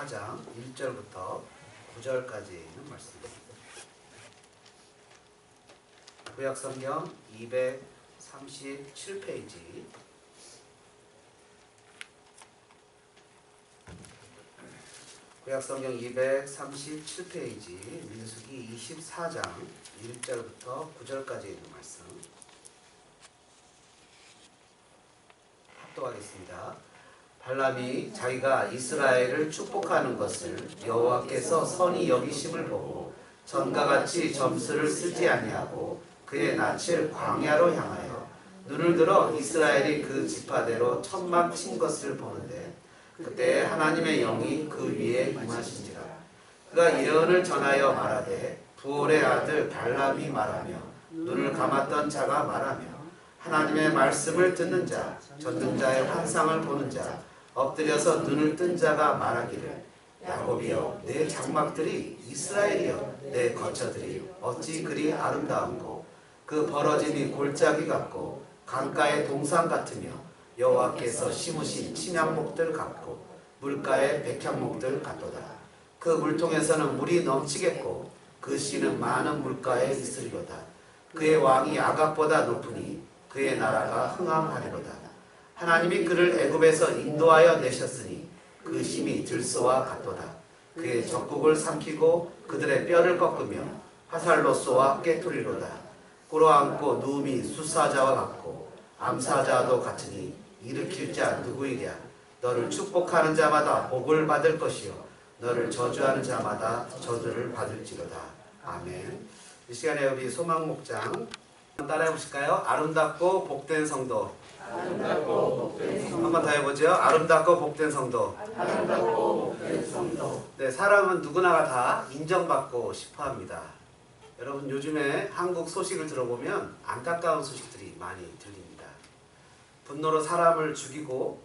24장 1절부터 9절까지 있는 말씀입니다. 구약 성경 237페이지 구약 성경 237페이지 민수기 24장 1절부터 9절까지 있는 말씀 합독하겠습니다. 발람이 자기가 이스라엘을 축복하는 것을 여호와께서 선히 여기심을 보고 전과 같이 점수를 쓰지 아니하고 그의 낯을 광야로 향하여 눈을 들어 이스라엘이 그 지파대로 천막 친 것을 보는데 그때 하나님의 영이 그 위에 임하신지라. 그가 예언을 전하여 말하되 부올의 아들 발람이 말하며 눈을 감았던 자가 말하며 하나님의 말씀을 듣는 자 전능자의 환상을 보는 자 엎드려서 눈을 뜬 자가 말하기를 야곱이여 내 장막들이 이스라엘이여 내 거처들이 어찌 그리 아름다운고? 그 벌어짐이 골짜기 같고 강가의 동산 같으며 여호와께서 심으신 침향목들 같고 물가의 백향목들 같도다. 그 물통에서는 물이 넘치겠고 그 씨는 많은 물가에 있으리로다. 그의 왕이 아각보다 높으니 그의 나라가 흥함하리로다 하나님이 그를 애굽에서 인도하여 내셨으니 그 힘이 들소와 같도다. 그의 적국을 삼키고 그들의 뼈를 꺾으며 화살로 쏘아 깨뜨리로다. 꿇어앉고 누움이 수사자와 같고 암사자도 같으니 일으킬 자 누구이랴. 너를 축복하는 자마다 복을 받을 것이요 너를 저주하는 자마다 저주를 받을지로다. 아멘. 이 시간에 우리 소망 목장 따라해 보실까요? 아름답고 복된 성도. 한번 더 해보죠. 아름답고 복된 성도. 아름답고 복된 성도 네, 사람은 누구나가 다 인정받고 싶어 합니다. 여러분, 요즘에 한국 소식을 들어보면 안타까운 소식들이 많이 들립니다. 분노로 사람을 죽이고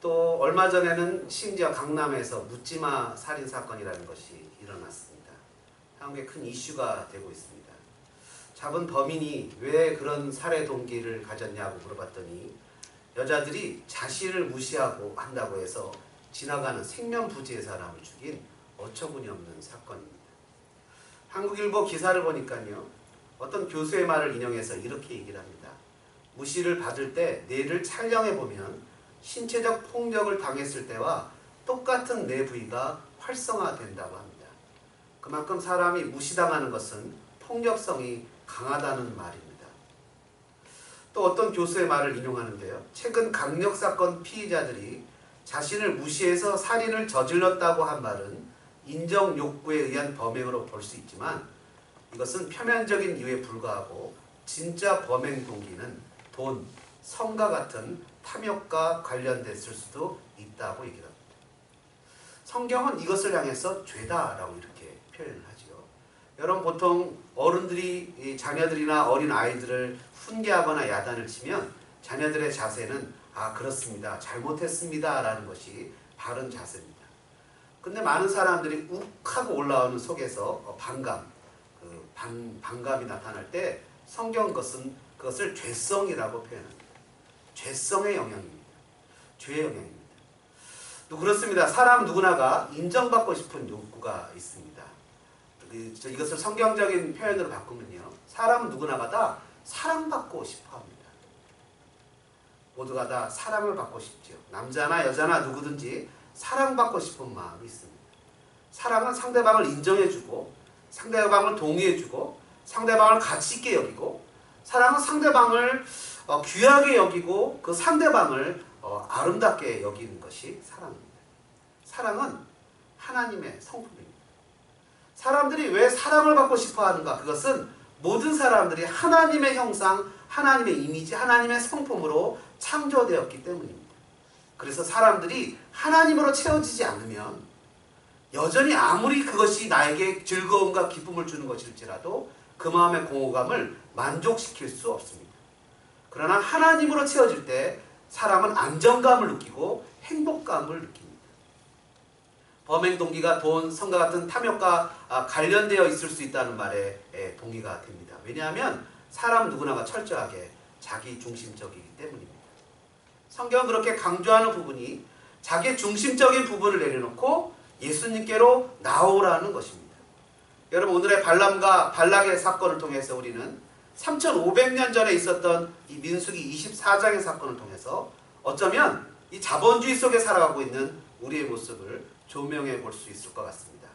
또 얼마 전에는 심지어 강남에서 묻지마 살인 사건이라는 것이 일어났습니다. 한국에 큰 이슈가 되고 있습니다. 잡은 범인이 왜 그런 살해 동기를 가졌냐고 물어봤더니 여자들이 자신을 무시하고 한다고 해서 지나가는 생면부지의 사람을 죽인 어처구니 없는 사건입니다. 한국일보 기사를 보니까요. 어떤 교수의 말을 인용해서 이렇게 얘기를 합니다. 무시를 받을 때 뇌를 촬영해 보면 신체적 폭력을 당했을 때와 똑같은 뇌 부위가 활성화된다고 합니다. 그만큼 사람이 무시당하는 것은 폭력성이 강하다는 말입니다. 또 어떤 교수의 말을 인용하는데요. 최근 강력 사건 피의자들이 자신을 무시해서 살인을 저질렀다고 한 말은 인정 욕구에 의한 범행으로 볼 수 있지만 이것은 표면적인 이유에 불과하고 진짜 범행 동기는 돈, 성과 같은 탐욕과 관련됐을 수도 있다고 얘기합니다. 성경은 이것을 향해서 죄다라고 이렇게 표현을 하죠. 여러분 보통 어른들이 이 자녀들이나 어린 아이들을 훈계하거나 야단을 치면 자녀들의 자세는 아 그렇습니다 잘못했습니다 라는 것이 바른 자세입니다. 근데 많은 사람들이 욱하고 올라오는 속에서 어, 반감, 그 반, 반감이 나타날 때 성경 것은 그것을 죄성이라고 표현합니다. 죄성의 영향입니다. 죄의 영향입니다. 또 그렇습니다. 사람 누구나가 인정받고 싶은 욕구가 있습니다. 그, 저 이것을 성경적인 표현으로 바꾸면요. 사람 누구나가 다 사랑받고 싶어 합니다. 모두가 다 사랑을 받고 싶죠. 남자나 여자나 누구든지 사랑받고 싶은 마음이 있습니다. 사랑은 상대방을 인정해주고, 상대방을 동의해주고, 상대방을 가치 있게 여기고, 사랑은 상대방을 어, 귀하게 여기고, 그 상대방을 어, 아름답게 여기는 것이 사랑입니다. 사랑은 하나님의 성품입니다. 사람들이 왜 사랑을 받고 싶어 하는가? 그것은 모든 사람들이 하나님의 형상, 하나님의 이미지, 하나님의 성품으로 창조되었기 때문입니다. 그래서 사람들이 하나님으로 채워지지 않으면 여전히 아무리 그것이 나에게 즐거움과 기쁨을 주는 것일지라도 그 마음의 공허감을 만족시킬 수 없습니다. 그러나 하나님으로 채워질 때 사람은 안정감을 느끼고 행복감을 느낍니다. 범행 동기가 돈, 성과 같은 탐욕과 아, 관련되어 있을 수 있다는 말에 예, 동의가 됩니다. 왜냐하면 사람 누구나가 철저하게 자기 중심적이기 때문입니다. 성경은 그렇게 강조하는 부분이 자기 중심적인 부분을 내려놓고 예수님께로 나오라는 것입니다. 여러분 오늘의 발람과 발락의 사건을 통해서 우리는 3,500년 전에 있었던 이 민수기 24장의 사건을 통해서 어쩌면 이 자본주의 속에 살아가고 있는 우리의 모습을 조명해 볼 수 있을 것 같습니다.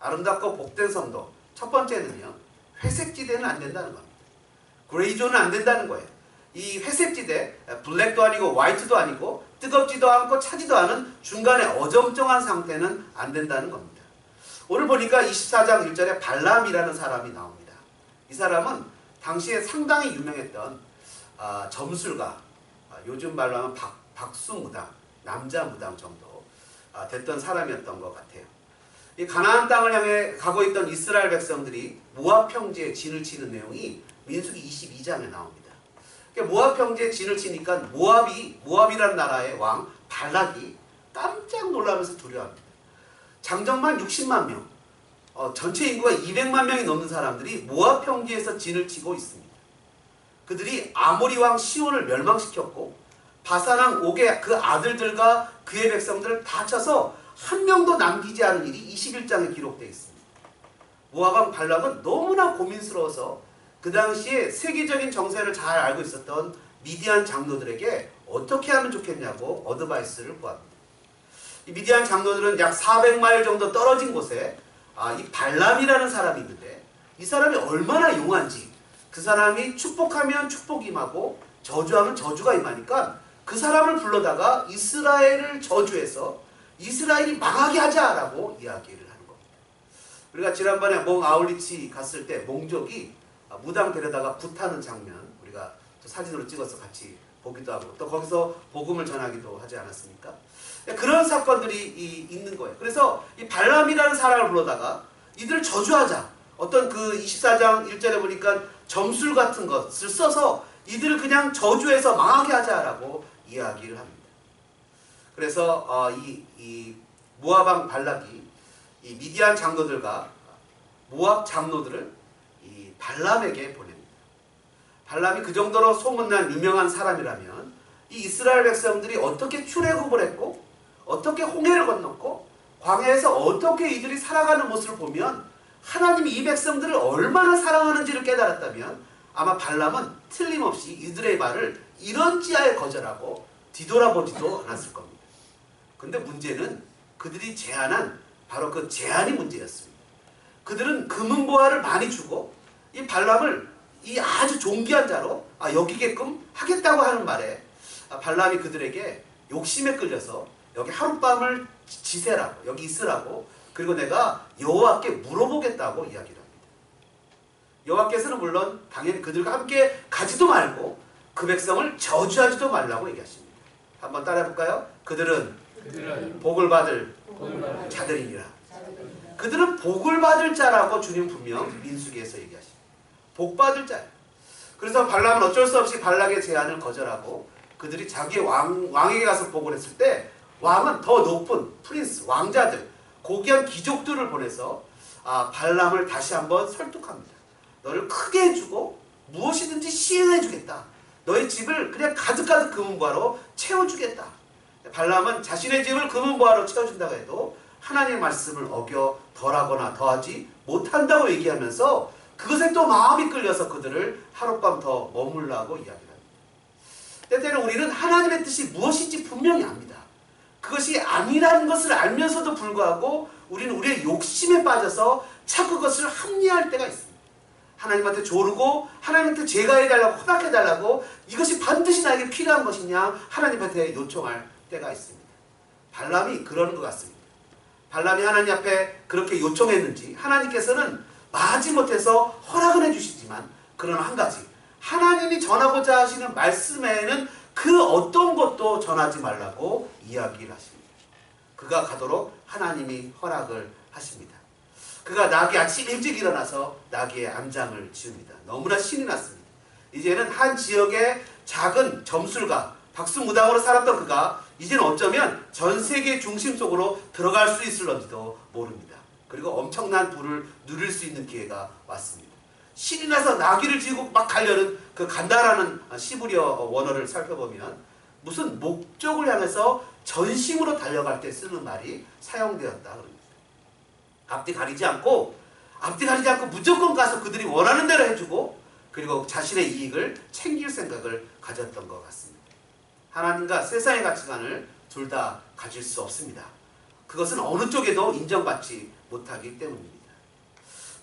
아름답고 복된 성도 첫 번째는요 회색지대는 안 된다는 겁니다. 그레이존은 안 된다는 거예요. 이 회색지대 블랙도 아니고 화이트도 아니고 뜨겁지도 않고 차지도 않은 중간에 어정쩡한 상태는 안 된다는 겁니다. 오늘 보니까 24장 1절에 발람이라는 사람이 나옵니다. 이 사람은 당시에 상당히 유명했던 아, 점술가, 아, 요즘 말로 하면 박, 박수 무당, 남자 무당 정도 아, 됐던 사람이었던 것 같아요. 이 가나안 땅을 향해 가고 있던 이스라엘 백성들이 모압 평지에 진을 치는 내용이 민수기 22장에 나옵니다. 그러니까 모압 평지에 진을 치니까 모압이 모압이라는 나라의 왕 발락이 깜짝 놀라면서 두려워합니다. 장정만 60만 명, 어, 전체 인구가 200만 명이 넘는 사람들이 모압 평지에서 진을 치고 있습니다. 그들이 아모리 왕 시온을 멸망시켰고 바사랑 옥의 그 아들들과 그의 백성들을 다 쳐서 한 명도 남기지 않은 일이 21장에 기록되어 있습니다. 왕 발락은 너무나 고민스러워서 그 당시에 세계적인 정세를 잘 알고 있었던 미디안 장로들에게 어떻게 하면 좋겠냐고 어드바이스를 구합니다. 이 미디안 장로들은 약 400마일 정도 떨어진 곳에 아, 이 발람이라는 사람이 있는데 이 사람이 얼마나 용한지 그 사람이 축복하면 축복이 임하고 저주하면 저주가 임하니까 그 사람을 불러다가 이스라엘을 저주해서 이스라엘이 망하게 하자라고 이야기를 하는 겁니다. 우리가 지난번에 몽 아울리치 갔을 때 몽족이 아, 무당 데려다가 굿하는 장면 우리가 또 사진으로 찍어서 같이 보기도 하고 또 거기서 복음을 전하기도 하지 않았습니까? 그런 사건들이 이- 있는 거예요. 그래서 이 발람이라는 사람을 불러다가 이들을 저주하자. 어떤 그 24장 1절에 보니까 점술 같은 것을 써서 이들을 그냥 저주해서 망하게 하자라고 이야기를 합니다. 그래서 어, 이, 이 모압왕 발락이 이 미디안 장로들과 모압 장로들을 이 발람에게 보냅니다. 발람이 그 정도로 소문난 유명한 사람이라면 이 이스라엘 백성들이 어떻게 출애굽을 했고 어떻게 홍해를 건넜고 광야에서 어떻게 이들이 살아가는 모습을 보면 하나님이 이 백성들을 얼마나 사랑하는지를 깨달았다면 아마 발람은 틀림없이 이들의 말을 이런 지하에 거절하고 뒤돌아보지도 않았을 겁니다. 근데 문제는 그들이 제안한 바로 그 제안이 문제였습니다. 그들은 금은보화를 많이 주고 이 발람을 이 아주 존귀한 자로 아, 여기게끔 하겠다고 하는 말에 아, 발람이 그들에게 욕심에 끌려서 여기 하룻밤을 지- 지새라고 여기 있으라고 그리고 내가 여호와께 물어보겠다고 이야기를 합니다. 여호와께서는 물론 당연히 그들과 함께 가지도 말고 그 백성을 저주하지도 말라고 얘기하십니다. 한번 따라해 볼까요? 그들은 그들은 복을 받을 복을 받을 자들이니라. 그들은 복을 받을 자라고 주님 분명 민수기에서 얘기하십니다. 복 받을 자. 그래서 발람은 어쩔 수 없이 발락의 제안을 거절하고 그들이 자기 왕, 왕에게 가서 보고를 했을 때 왕은 더 높은 프린스, 왕자들, 고귀한 귀족들을 보내서 아, 발람을 다시 한번 설득합니다. 너를 크게 해주고 무엇이든지 시행해 주겠다. 너의 집을 그냥 가득가득 금은보화로 채워주겠다. 발람은 자신의 집을 금은보화로 채워준다고 해도 하나님의 말씀을 어겨 덜하거나 더하지 못한다고 얘기하면서 그것에 또 마음이 끌려서 그들을 하룻밤 더 머물라고 이야기를 합니다. 때때로 우리는 하나님의 뜻이 무엇인지 분명히 압니다. 그것이 아니라는 것을 알면서도 불구하고 우리는 우리의 욕심에 빠져서 자꾸 그것을 합리화할 때가 있습니다. 하나님한테 조르고 하나님한테 제가 해달라고 허락해달라고 이것이 반드시 나에게 필요한 것이냐 하나님한테 요청할 때가 있습니다. 발람이 그러는 것 같습니다. 발람이 하나님 앞에 그렇게 요청했는지 하나님께서는 마지 못해서 허락을 해주시지만 그러나 한 가지 하나님이 전하고자 하시는 말씀에는 그 어떤 것도 전하지 말라고 이야기를 하십니다. 그가 가도록 하나님이 허락을 하십니다. 그가 나귀 아침 일찍 일어나서 나귀의 암장을 지웁니다. 너무나 신이 났습니다. 이제는 한 지역의 작은 점술가 박수무당으로 살았던 그가 이제는 어쩌면 전 세계 중심 속으로 들어갈 수 있을런지도 모릅니다. 그리고 엄청난 부를 누릴 수 있는 기회가 왔습니다. 신이 나서 나귀를 지고 막 가려는 그 간다라는 시부리어 원어를 살펴보면 무슨 목적을 향해서 전심으로 달려갈 때 쓰는 말이 사용되었다 그럽니다. 앞뒤 가리지 않고 앞뒤 가리지 않고 무조건 가서 그들이 원하는 대로 해주고 그리고 자신의 이익을 챙길 생각을 가졌던 것 같습니다. 하나님과 세상의 가치관을 둘 다 가질 수 없습니다. 그것은 어느 쪽에도 인정받지 못하기 때문입니다.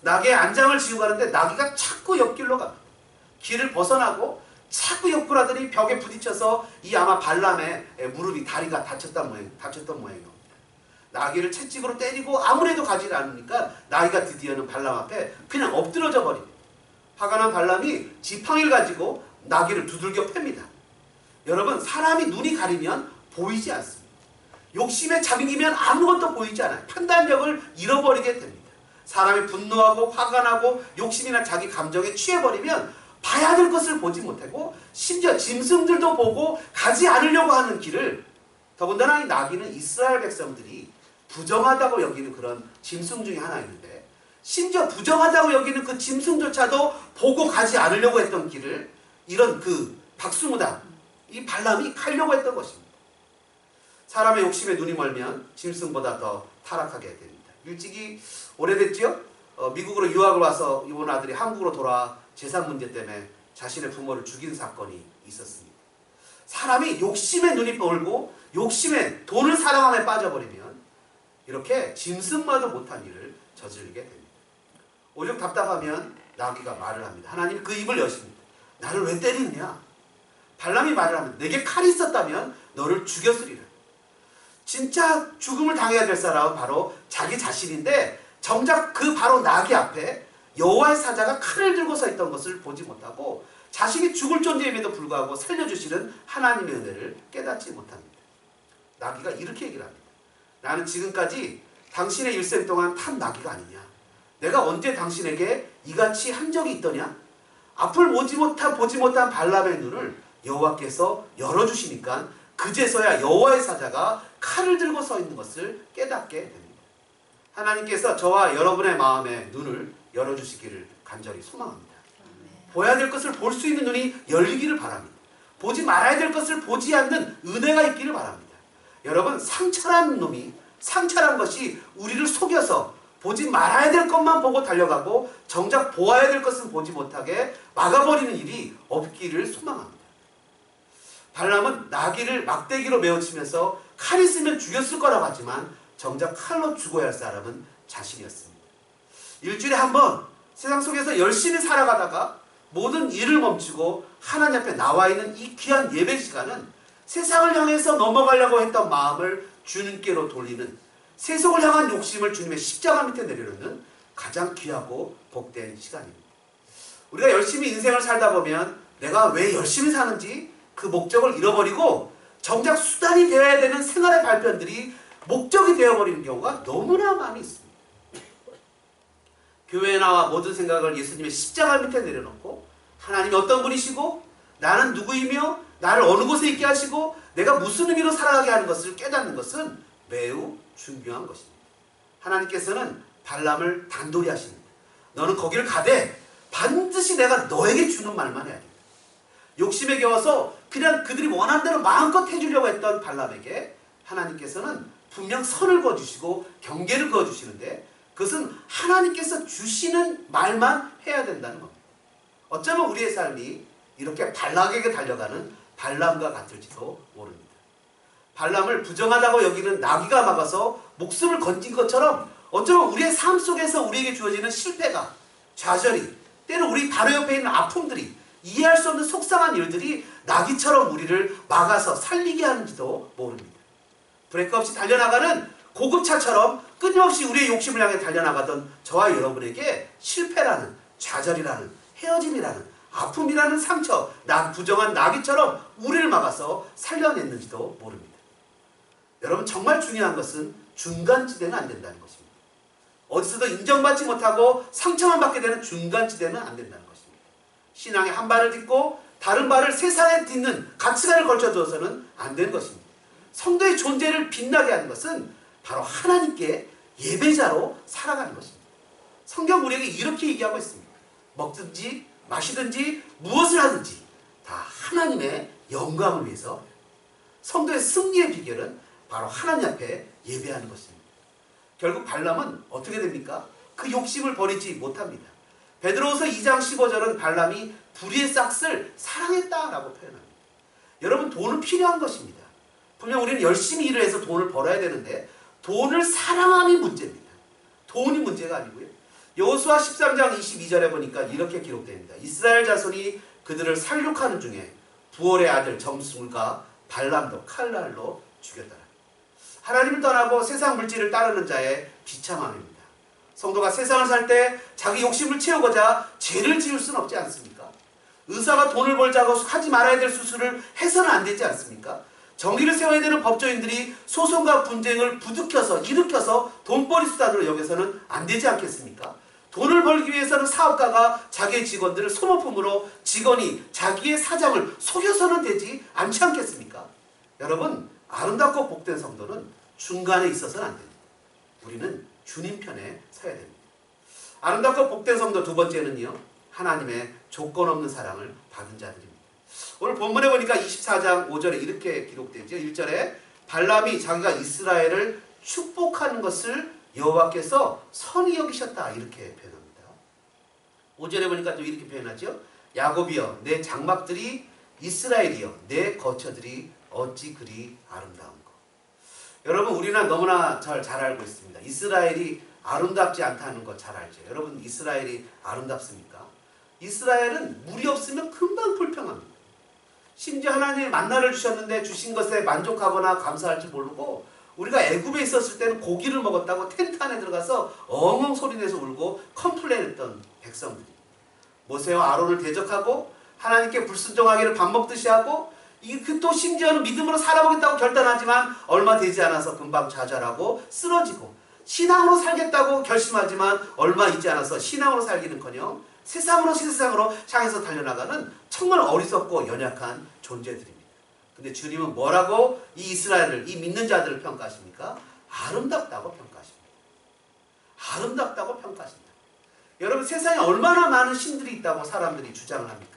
낙의 안장을 지고 가는데 나귀가 자꾸 옆길로 갑니다. 길을 벗어나고 자꾸 옆으로 하더니 벽에 부딪혀서 이 아마 발람의 무릎이 다리가 다쳤던 모양, 다쳤던 모양입니다. 나귀를 채찍으로 때리고 아무래도 가지 않으니까 나귀가 드디어는 발람 앞에 그냥 엎드러져 버립니다. 화가 난 발람이 지팡이를 가지고 나귀를 두들겨 팹니다. 여러분 사람이 눈이 가리면 보이지 않습니다. 욕심에 잠기면 아무것도 보이지 않아요. 판단력을 잃어버리게 됩니다. 사람이 분노하고 화가 나고 욕심이나 자기 감정에 취해버리면 봐야 될 것을 보지 못하고 심지어 짐승들도 보고 가지 않으려고 하는 길을 더군다나 이 나귀는 이스라엘 백성들이 부정하다고 여기는 그런 짐승 중에 하나였는데 심지어 부정하다고 여기는 그 짐승조차도 보고 가지 않으려고 했던 길을 이런 그 박수무당 이 발람이 가려고 했던 것입니다. 사람의 욕심에 눈이 멀면 짐승보다 더 타락하게 됩니다. 일찍이 오래됐죠? 어, 미국으로 유학을 와서 이번 아들이 한국으로 돌아 재산 문제 때문에 자신의 부모를 죽인 사건이 있었습니다. 사람이 욕심에 눈이 멀고 욕심에 돈을 사랑함에 빠져버리면 이렇게 짐승마도 못한 일을 저지르게 됩니다. 오죽 답답하면 나귀가 말을 합니다. 하나님 그 입을 여십니다. 나를 왜 때리느냐? 발람이 말을 하면 내게 칼이 있었다면 너를 죽였으리라. 진짜 죽음을 당해야 될 사람은 바로 자기 자신인데 정작 그 바로 나귀 앞에 여호와의 사자가 칼을 들고 서 있던 것을 보지 못하고 자신이 죽을 존재임에도 불구하고 살려주시는 하나님의 은혜를 깨닫지 못합니다. 나귀가 이렇게 얘기를 합니다. 나는 지금까지 당신의 일생 동안 탄 나귀가 아니냐. 내가 언제 당신에게 이같이 한 적이 있더냐? 앞을 보지 못한 보지 못한 발람의 눈을 여호와께서 열어주시니까 그제서야 여호와의 사자가 칼을 들고 서 있는 것을 깨닫게 됩니다. 하나님께서 저와 여러분의 마음의 눈을 열어주시기를 간절히 소망합니다. 보아야 될 것을 볼 수 있는 눈이 열리기를 바랍니다. 보지 말아야 될 것을 보지 않는 은혜가 있기를 바랍니다. 여러분 상처란 놈이 상처란 것이 우리를 속여서 보지 말아야 될 것만 보고 달려가고 정작 보아야 될 것은 보지 못하게 막아버리는 일이 없기를 소망합니다. 발람은 나귀를 막대기로 메어치면서 칼 있으면 죽였을 거라고 하지만 정작 칼로 죽어야 할 사람은 자신이었습니다. 일주일에 한 번 세상 속에서 열심히 살아가다가 모든 일을 멈추고 하나님 앞에 나와 있는 이 귀한 예배 시간은 세상을 향해서 넘어가려고 했던 마음을 주님께로 돌리는 세속을 향한 욕심을 주님의 십자가 밑에 내려놓는 가장 귀하고 복된 시간입니다. 우리가 열심히 인생을 살다 보면 내가 왜 열심히 사는지 그 목적을 잃어버리고 정작 수단이 되어야 되는 생활의 발편들이 목적이 되어버리는 경우가 너무나 많이 있습니다. 교회에 나와 모든 생각을 예수님의 십자가 밑에 내려놓고 하나님이 어떤 분이시고 나는 누구이며 나를 어느 곳에 있게 하시고 내가 무슨 의미로 살아가게 하는 것을 깨닫는 것은 매우 중요한 것입니다. 하나님께서는 발람을 단도리 하십니다. 너는 거기를 가되 반드시 내가 너에게 주는 말만 해야 된다. 욕심에 겨워서 그냥 그들이 원하는 대로 마음껏 해주려고 했던 발람에게 하나님께서는 분명 선을 그어주시고 경계를 그어주시는데 그것은 하나님께서 주시는 말만 해야 된다는 겁니다. 어쩌면 우리의 삶이 이렇게 발락에게 달려가는 발람과 같을지도 모릅니다. 발람을 부정하다고 여기는 나귀가 막아서 목숨을 건진 것처럼 어쩌면 우리의 삶 속에서 우리에게 주어지는 실패가 좌절이 때로 우리 바로 옆에 있는 아픔들이 이해할 수 없는 속상한 일들이 나귀처럼 우리를 막아서 살리게 하는지도 모릅니다. 브레이크 없이 달려나가는 고급차처럼 끊임없이 우리의 욕심을 향해 달려나가던 저와 여러분에게 실패라는 좌절이라는 헤어짐이라는 아픔이라는 상처, 나 부정한 나귀처럼 우리를 막아서 살려냈는지도 모릅니다. 여러분 정말 중요한 것은 중간지대는 안 된다는 것입니다. 어디서도 인정받지 못하고 상처만 받게 되는 중간지대는 안 된다는 것입니다. 신앙의 한 발을 딛고 다른 발을 세상에 딛는 가치관을 걸쳐줘서는 안 되는 것입니다. 성도의 존재를 빛나게 하는 것은 바로 하나님께 예배자로 살아가는 것입니다. 성경 우리에게 이렇게 얘기하고 있습니다. 먹든지 마시든지 무엇을 하든지 다 하나님의 영광을 위해서 성도의 승리의 비결은 바로 하나님 앞에 예배하는 것입니다. 결국 발람은 어떻게 됩니까? 그 욕심을 버리지 못합니다. 베드로후서 2장 15절은 발람이 불의의 싹을 사랑했다라고 표현합니다. 여러분 돈은 필요한 것입니다. 분명 우리는 열심히 일을 해서 돈을 벌어야 되는데 돈을 사랑함이 문제입니다. 돈이 문제가 아니고요. 여호수아 13장 22절에 보니까 이렇게 기록됩니다. 이스라엘 자손이 그들을 살육하는 중에 부월의 아들 점술과 발람도 칼날로 죽였더라. 하나님을 떠나고 세상 물질을 따르는 자의 비참함입니다. 성도가 세상을 살 때 자기 욕심을 채우고자 죄를 지을 수는 없지 않습니까? 의사가 돈을 벌자고 하지 말아야 될 수술을 해서는 안 되지 않습니까? 정의를 세워야 되는 법조인들이 소송과 분쟁을 부득혀서 일으켜서 돈벌이 수단으로 여기서는 안 되지 않겠습니까? 돈을 벌기 위해서는 사업가가 자기의 직원들을 소모품으로 직원이 자기의 사장을 속여서는 되지 않지 않겠습니까? 여러분 아름답고 복된 성도는 중간에 있어서는 안 됩니다. 우리는 주님 편에 서야 됩니다. 아름답고 복된 성도 두 번째는요. 하나님의 조건 없는 사랑을 받은 자들입니다. 오늘 본문에 보니까 24장 5절에 이렇게 기록되죠. 1절에 발람이 자기가 이스라엘을 축복하는 것을 여호와께서 선히 여기셨다 이렇게 표현합니다. 5절에 보니까 또 이렇게 표현하죠. 야곱이여 내 장막들이 이스라엘이여 내 거처들이 어찌 그리 아름다운가. 여러분 우리는 너무나 잘, 잘 알고 있습니다. 이스라엘이 아름답지 않다는 거잘 알죠. 여러분 이스라엘이 아름답습니까? 이스라엘은 물이 없으면 금방 불평합니다. 심지어 하나님이 만나를 주셨는데 주신 것에 만족하거나 감사할 줄 모르고 우리가 애굽에 있었을 때는 고기를 먹었다고 텐트 안에 들어가서 엉엉 소리내서 울고 컴플레인했던 백성들이 모세와 아론을 대적하고 하나님께 불순종하기를 밥 먹듯이 하고 이또 심지어는 믿음으로 살아보겠다고 결단하지만 얼마 되지 않아서 금방 좌절하고 쓰러지고 신앙으로 살겠다고 결심하지만 얼마 있지 않아서 신앙으로 살기는커녕 세상으로 세상으로 향해서 달려나가는 정말 어리석고 연약한 존재들입니다. 근데 주님은 뭐라고 이 이스라엘을 이 믿는 자들을 평가하십니까? 아름답다고 평가하십니다. 아름답다고 평가하십니다. 여러분 세상에 얼마나 많은 신들이 있다고 사람들이 주장을 합니까?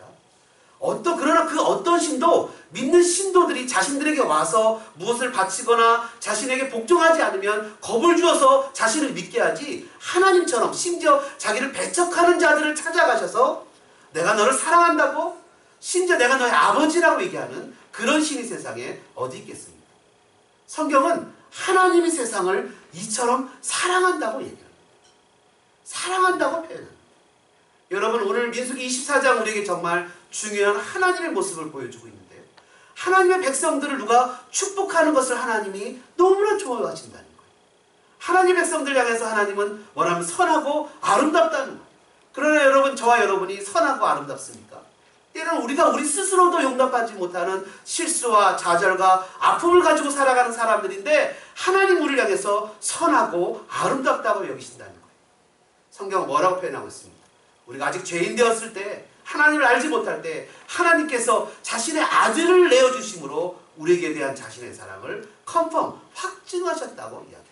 어떤 그러나 그 어떤 신도 믿는 신도들이 자신들에게 와서 무엇을 바치거나 자신에게 복종하지 않으면 겁을 주어서 자신을 믿게 하지 하나님처럼 심지어 자기를 배척하는 자들을 찾아가셔서 내가 너를 사랑한다고 심지어 내가 너의 아버지라고 얘기하는 그런 신이 세상에 어디 있겠습니까? 성경은 하나님이 세상을 이처럼 사랑한다고 얘기합니다. 사랑한다고 표현합니다. 여러분 오늘 민수기 24장 우리에게 정말 중요한 하나님의 모습을 보여주고 있는데요. 하나님의 백성들을 누가 축복하는 것을 하나님이 너무나 좋아하신다는 거예요. 하나님의 백성들 향해서 하나님은 원하면 선하고 아름답다는 거예요. 그러나 여러분 저와 여러분이 선하고 아름답습니까? 때로는 우리가 우리 스스로도 용납하지 못하는 실수와 좌절과 아픔을 가지고 살아가는 사람들인데 하나님 우리를 향해서 선하고 아름답다고 여기신다는 거예요. 성경은 뭐라고 표현하고 있습니까? 우리가 아직 죄인 되었을 때 하나님을 알지 못할 때 하나님께서 자신의 아들을 내어 주심으로 우리에게 대한 자신의 사랑을 컨펌 확증하셨다고 이야기합니다.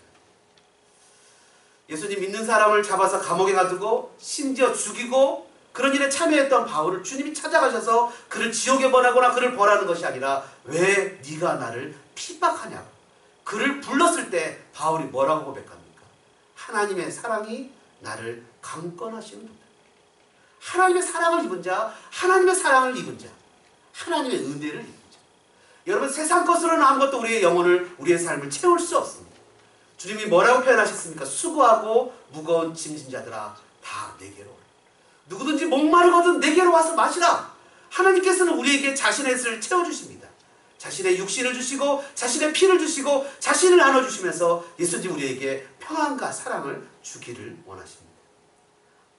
예수님 믿는 사람을 잡아서 감옥에 가두고 심지어 죽이고 그런 일에 참여했던 바울을 주님이 찾아가셔서 그를 지옥에 보내거나 그를 벌하는 것이 아니라 왜 네가 나를 핍박하냐고 그를 불렀을 때 바울이 뭐라고 고백합니까? 하나님의 사랑이 나를 강권하시는 분다. 하나님의 사랑을 입은 자, 하나님의 사랑을 입은 자, 하나님의 은혜를 입은 자. 여러분 세상 것으로는 아무것도 우리의 영혼을 우리의 삶을 채울 수 없습니다. 주님이 뭐라고 표현하셨습니까? 수고하고 무거운 짐진 자들아 다 내게로. 누구든지 목마르거든 내게로 와서 마시라. 하나님께서는 우리에게 자신의 것을 채워주십니다. 자신의 육신을 주시고 자신의 피를 주시고 자신을 나눠주시면서 예수님 우리에게 평안과 사랑을 주기를 원하십니다.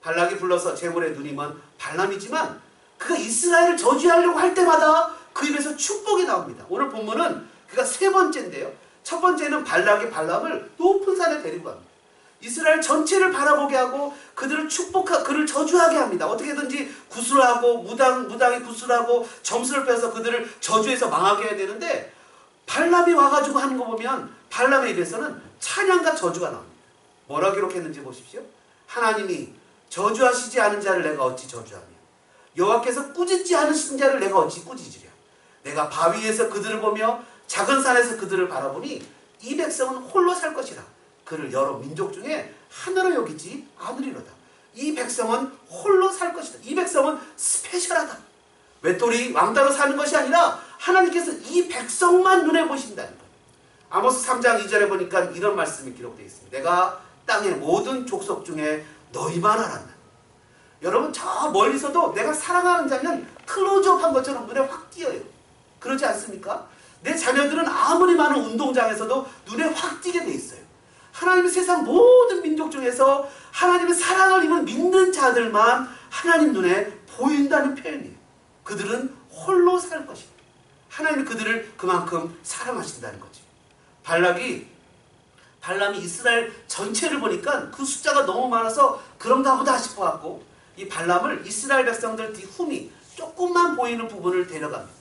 발락이 불러서 제물의 먼 발람이지만 그가 이스라엘을 저주하려고 할 때마다 그 입에서 축복이 나옵니다. 오늘 본문은 그가 세 번째인데요. 첫 번째는 발락이 발람을 높은 산에 데리고 갑니다. 이스라엘 전체를 바라보게 하고 그들을 축복하 그를 저주하게 합니다. 어떻게든지 구슬하고 무당 무당이 구슬하고 점수를 빼서 그들을 저주해서 망하게 해야 되는데 발람이 와가지고 하는 거 보면 발람의 입에서는 찬양과 저주가 나옵니다. 뭐라 기록했는지 보십시오. 하나님이 저주하시지 않은 자를 내가 어찌 저주하며 여호와께서 꾸짖지 않으신 자를 내가 어찌 꾸짖으랴. 내가 바위에서 그들을 보며 작은 산에서 그들을 바라보니 이 백성은 홀로 살 것이라 그를 여러 민족 중에 하나로 여기지 않으리로다 이 백성은 홀로 살 것이다 이 백성은 스페셜하다 외톨이 왕따로 사는 것이 아니라 하나님께서 이 백성만 눈에 보신다는 거예요 아모스 3장 2절에 보니까 이런 말씀이 기록되어 있습니다 내가 땅의 모든 족속 중에 너희만 알았나 여러분 저 멀리서도 내가 사랑하는 자면 클로즈업한 것처럼 눈에 확 띄어요. 그러지 않습니까? 내 자녀들은 아무리 많은 운동장에서도 눈에 확 띄게 돼 있어요. 하나님의 세상 모든 민족 중에서 하나님의 사랑을 입은 믿는 자들만 하나님 눈에 보인다는 표현이에요. 그들은 홀로 살 것이다. 하나님이 그들을 그만큼 사랑하신다는 거죠. 발락이 발람이 이스라엘 전체를 보니까 그 숫자가 너무 많아서 그런가 보다 싶어갖고 이 발람을 이스라엘 백성들 뒤후미 조금만 보이는 부분을 데려갑니다.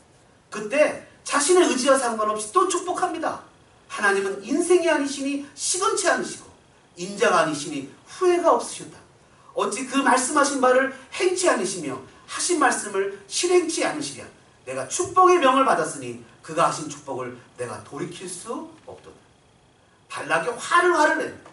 그때 자신의 의지와 상관없이 또 축복합니다. 하나님은 인생이 아니시니 시건치 않으시고 인자가 아니시니 후회가 없으셨다. 어찌 그 말씀하신 바를 행치 않으시며 하신 말씀을 실행치 않으시랴. 내가 축복의 명을 받았으니 그가 하신 축복을 내가 돌이킬 수 없도다. 발락이 화를 화를 냅니다.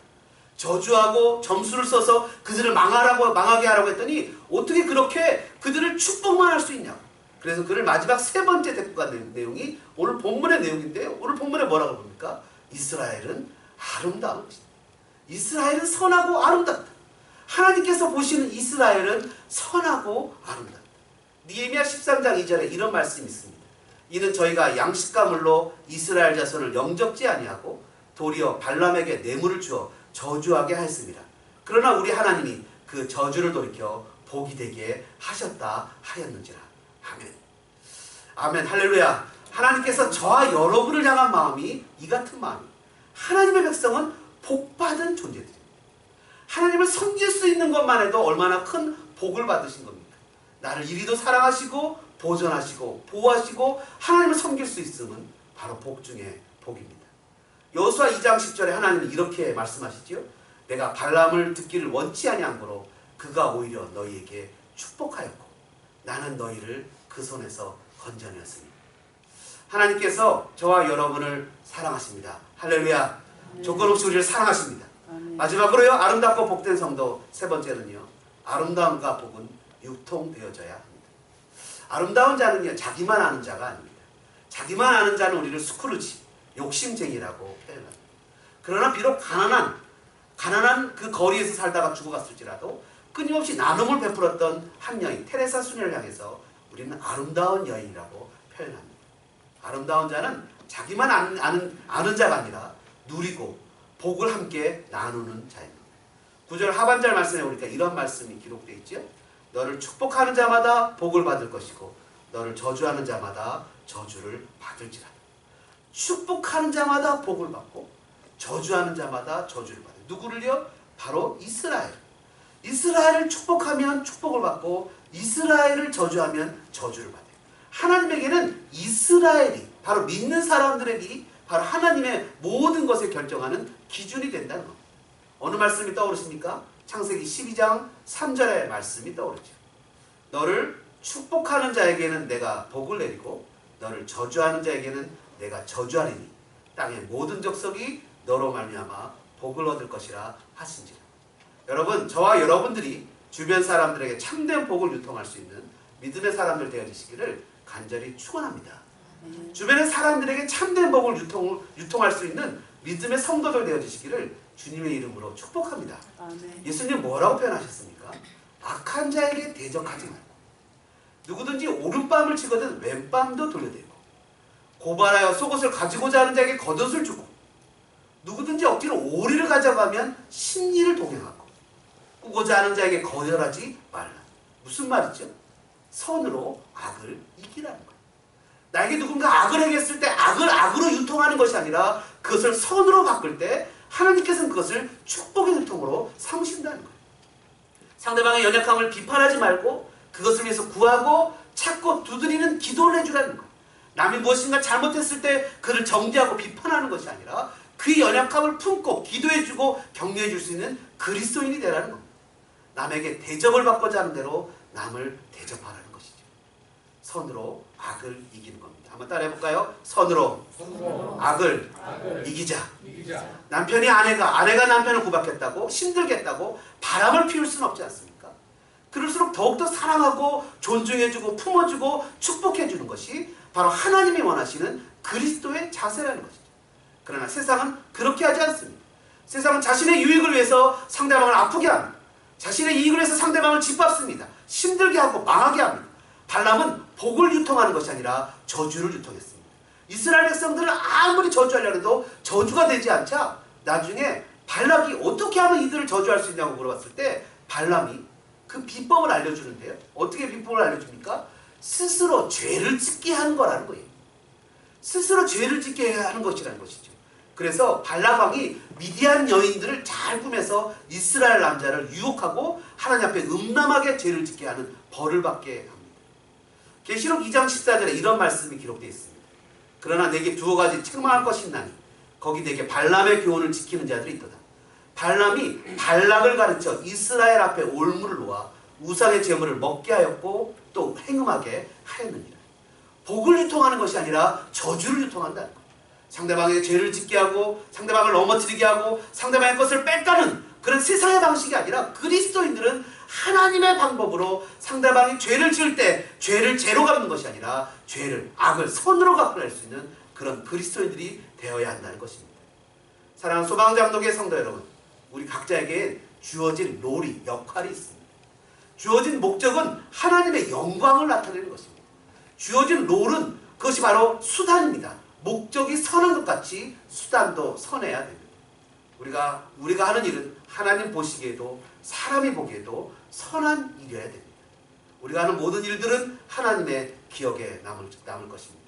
저주하고 점수를 써서 그들을 망하라고 망하게 하라고 했더니 어떻게 그렇게 그들을 축복만 할 수 있냐고. 그래서 그를 마지막 세 번째 데리고 간 내용이 오늘 본문의 내용인데요. 오늘 본문에 뭐라고 봅니까? 이스라엘은 아름다운 것이다. 이스라엘은 선하고 아름답다. 하나님께서 보시는 이스라엘은 선하고 아름답다. 니에미야 13장 2절에 이런 말씀이 있습니다. 이는 저희가 양식과 물로 이스라엘 자손을 영접지 아니하고 도리어 발람에게 뇌물을 주어 저주하게 하였습니다. 그러나 우리 하나님이 그 저주를 돌이켜 복이 되게 하셨다 하였는지라. 아멘. 아멘. 할렐루야. 하나님께서 저와 여러분을 향한 마음이 이 같은 마음이. 하나님의 백성은 복받은 존재들입니다. 하나님을 섬길 수 있는 것만 해도 얼마나 큰 복을 받으신 겁니까? 나를 이리도 사랑하시고 보존하시고 보호하시고 하나님을 섬길 수 있음은 바로 복 중에 복입니다. 여호수아 2장 10절에 하나님은 이렇게 말씀하시죠. 내가 발람을 듣기를 원치 아니함으로 그가 오히려 너희에게 축복하였고 나는 너희를 그 손에서 건져내었으니 하나님께서 저와 여러분을 사랑하십니다. 할렐루야. 조건 없이 우리를 사랑하십니다. 아멘. 마지막으로요. 아름답고 복된 성도 세 번째는요. 아름다움과 복은 유통되어져야 합니다. 아름다운 자는요. 자기만 아는 자가 아닙니다. 자기만 아는 자는 우리를 스크루지, 욕심쟁이라고 표현합니다. 그러나 비록 가난한 가난한 그 거리에서 살다가 죽어갔을지라도 끊임없이 나눔을 베풀었던 한 여인 테레사 수녀를 향해서 우리는 아름다운 여인이라고 표현합니다. 아름다운 자는 자기만 아는, 아는, 아는 자가 아니라 누리고 복을 함께 나누는 자입니다. 구절 하반절 말씀에 보니까 이런 말씀이 기록되어 있죠. 너를 축복하는 자마다 복을 받을 것이고 너를 저주하는 자마다 저주를 받을지라. 축복하는 자마다 복을 받고 저주하는 자마다 저주를 받아요. 누구를요? 바로 이스라엘. 이스라엘을 축복하면 축복을 받고 이스라엘을 저주하면 저주를 받아요. 하나님에게는 이스라엘이 바로 믿는 사람들에게 바로 하나님의 모든 것을 결정하는 기준이 된다는 겁니다. 어느 말씀이 떠오르십니까? 창세기 12장 3절의 말씀이 떠오르죠. 너를 축복하는 자에게는 내가 복을 내리고 너를 저주하는 자에게는 내가 저주하리니 땅의 모든 족속이 너로 말미암아 복을 얻을 것이라 하신지라. 여러분 저와 여러분들이 주변 사람들에게 참된 복을 유통할 수 있는 믿음의 사람들 되어주시기를 간절히 축원합니다. 주변의 사람들에게 참된 복을 유통, 유통할 수 있는 믿음의 성도들 되어주시기를 주님의 이름으로 축복합니다. 예수님 뭐라고 표현하셨습니까? 악한 자에게 대적하지 말고 누구든지 오른밤을 치거든 왼밤도 돌려대고 고발하여 속옷을 가지고자 하는 자에게 겉옷을 주고 누구든지 억지로 오리를 가져가면 심리를 동행하고 꾸고자 하는 자에게 거절하지 말라. 무슨 말이죠? 선으로 악을 이기라는 거예요. 나에게 누군가 악을 행했을 때 악을 악으로 유통하는 것이 아니라 그것을 선으로 바꿀 때 하나님께서는 그것을 축복의 유통으로 삼으신다는 거예요. 상대방의 연약함을 비판하지 말고 그것을 위해서 구하고 찾고 두드리는 기도를 해주라는 거예요. 남이 무엇인가 잘못했을 때 그를 정죄하고 비판하는 것이 아니라 그 연약함을 품고 기도해주고 격려해줄 수 있는 그리스도인이 되라는 겁니다. 남에게 대접을 받고자 하는 대로 남을 대접하라는 것이죠. 선으로 악을 이기는 겁니다. 한번 따라해 볼까요? 선으로 선으로 악을 악을 이기자. 이기자. 남편이 아내가 아내가 남편을 구박했다고 힘들겠다고 바람을 피울 수는 없지 않습니까? 그럴수록 더욱더 사랑하고 존중해주고 품어주고 축복해주는 것이 바로 하나님이 원하시는 그리스도의 자세라는 것이죠. 그러나 세상은 그렇게 하지 않습니다. 세상은 자신의 유익을 위해서 상대방을 아프게 합니다. 자신의 이익을 위해서 상대방을 짓밟습니다. 힘들게 하고 망하게 합니다. 발람은 복을 유통하는 것이 아니라 저주를 유통했습니다. 이스라엘 백성들을 아무리 저주하려 해도 저주가 되지 않자 나중에 발락이 어떻게 하면 이들을 저주할 수 있냐고 물어봤을 때 발람이 그 비법을 알려주는데요. 어떻게 비법을 알려줍니까? 스스로 죄를 짓게 하는 거라는 거예요. 스스로 죄를 짓게 하는 것이라는 것이죠. 그래서 발라방이 미디안 여인들을 잘 꾸며서 이스라엘 남자를 유혹하고 하나님 앞에 음란하게 죄를 짓게 하는 벌을 받게 합니다. 계시록 2장 14절에 이런 말씀이 기록되어 있습니다. 그러나 내게 두어 가지 책망할 것이 있나니 거기 내게 발람의 교훈을 지키는 자들이 있도다. 발람이 발락을 가르쳐 이스라엘 앞에 올무를 놓아 우상의 제물을 먹게 하였고 또 행음하게 하였느니라. 복을 유통하는 것이 아니라 저주를 유통한다는 것. 상대방에게 죄를 짓게 하고 상대방을 넘어뜨리게 하고 상대방의 것을 뺏가는 그런 세상의 방식이 아니라 그리스도인들은 하나님의 방법으로 상대방이 죄를 지을 때 죄를 죄로 갚는 것이 아니라 죄를 악을 선으로 갚아낼 수 있는 그런 그리스도인들이 되어야 한다는 것입니다. 사랑하는 소방장독의 성도 여러분, 우리 각자에게 주어진 롤이 역할이 있습니다. 주어진 목적은 하나님의 영광을 나타내는 것입니다. 주어진 롤은 그것이 바로 수단입니다. 목적이 선한 것 같이 수단도 선해야 됩니다. 우리가 우리가 하는 일은 하나님 보시기에도 사람이 보기에도 선한 일이어야 됩니다. 우리가 하는 모든 일들은 하나님의 기억에 남을, 남을 것입니다.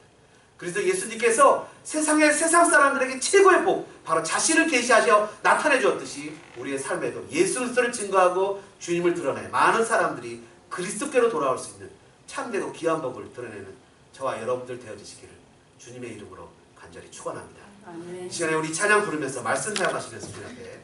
그래서 예수님께서 세상의 세상 사람들에게 최고의 복, 바로 자신을 계시하셔 나타내 주었듯이 우리의 삶에도 예수 그리스도를 증거하고 주님을 드러내 많은 사람들이 그리스도께로 돌아올 수 있는 참되고 귀한 복을 드러내는 저와 여러분들 되어주시기를 주님의 이름으로 간절히 축원합니다. 아멘. 이 시간에 우리 찬양 부르면서 말씀 사용하시면서 주님 앞에